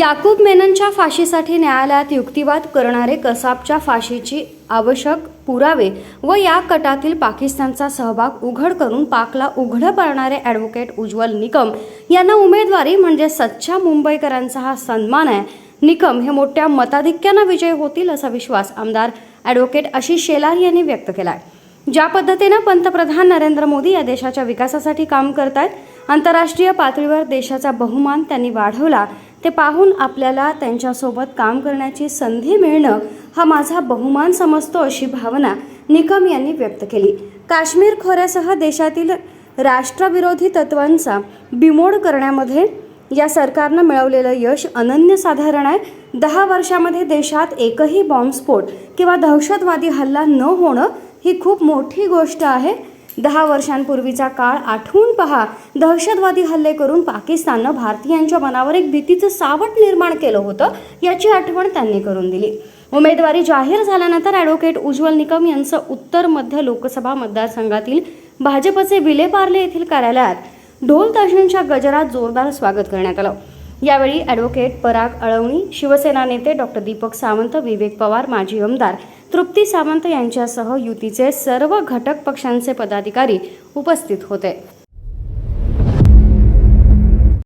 याकूब मेननच्या फाशीसाठी न्यायालयात युक्तिवाद करणारे कसाबच्या फाशीची आवश्यक पुरावे व या कटातील पाकिस्तानचा सहभाग उघड करून पाकला उघडं पाळणारे ॲडव्होकेट उज्ज्वल निकम यांना उमेदवारी म्हणजे सच्च्या मुंबईकरांचा हा सन्मान आहे. निकम हे मोठ्या मताधिक्यानं विजय होतील असा विश्वास आमदार ॲडव्होकेट आशिष शेलार यांनी व्यक्त केला आहे ज्या पद्धतीनं पंतप्रधान नरेंद्र मोदी या देशाच्या विकासासाठी काम करत आहेत आंतरराष्ट्रीय पातळीवर देशाचा बहुमान त्यांनी वाढवला ते पाहून आपल्याला त्यांच्यासोबत काम करण्याची संधी मिळणं हा माझा बहुमान समजतो अशी भावना निकम यांनी व्यक्त केली. काश्मीर खोऱ्यासह देशातील राष्ट्रविरोधी तत्वांचा बिमोड करण्यामध्ये या सरकारनं मिळवलेलं यश अनन्यसाधारण आहे. दहा वर्षामध्ये देशात एकही बॉम्बस्फोट किंवा दहशतवादी हल्ला न होणं ही खूप मोठी गोष्ट आहे. दहा वर्षांपूर्वीचा काळ आठवून पहा. दहशतवादी हल्ले करून पाकिस्ताननं भारतीयांच्या मनावर एक भीतीचं सावट निर्माण केलं होतं याची आठवण त्यांनी करून दिली. उमेदवारी जाहीर झाल्यानंतर ॲडव्होकेट उज्ज्वल निकम यांचं उत्तर मध्य लोकसभा मतदारसंघातील भाजपचे विलेपार्ले येथील कार्यालयात ढोल ताशांच्या गजरात जोरदार स्वागत करण्यात आलं. यावेळी ॲडव्होकेट पराग अळवणी शिवसेना नेते डॉक्टर दीपक सावंत विवेक पवार माजी आमदार तृप्ती सावंत यांच्यासह युतीचे सर्व घटक पक्षांचे पदाधिकारी उपस्थित होते.